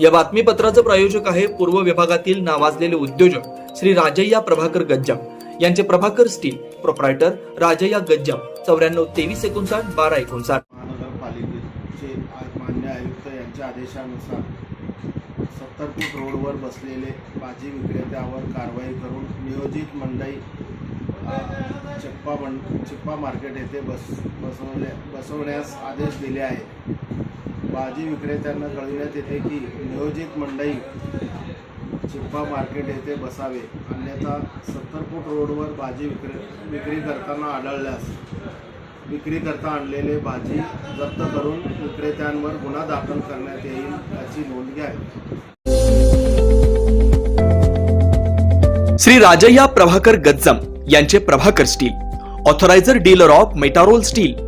या बातमीपत्राचं प्रायोजक आहे पूर्व विभागातील नावाजलेले उद्योजक श्री राजय्या प्रभाकर गज्जाम. यांचे प्रभाकर स्टील प्रोप्रायटर राजय्या गज्जाम. चौऱ्याण्णव तेवीस एकोणसाठ बारा एकोणसाठ. महानगरपालिकेचे मान्य आयुक्त यांच्या आदेशानुसार सत्तर फूट रोडवर बसलेले भाजी विक्रेत्यावर कारवाई करून नियोजित मंडई चिप्पा बं चिप्पा मार्केट येथे बस बसवल्या बसवण्यास आदेश दिले आहे भाजी विक्रेत्यांना कळविण्यात येते की नियोजित मंडई चिप्पा मार्केट येथे बसावे अन्यथा सत्तर फूट रोडवर भाजी विक्रे विक्री करताना आढळल्यास विक्री करता आणलेले भाजी जप्त करून विक्रेत्यांवर गुन्हा दाखल करण्यात येईल याची नोंद घ्यावी श्री राजय्या प्रभाकर गज्जम यांचे Prabhakar steel authorised dealer of Metarol steel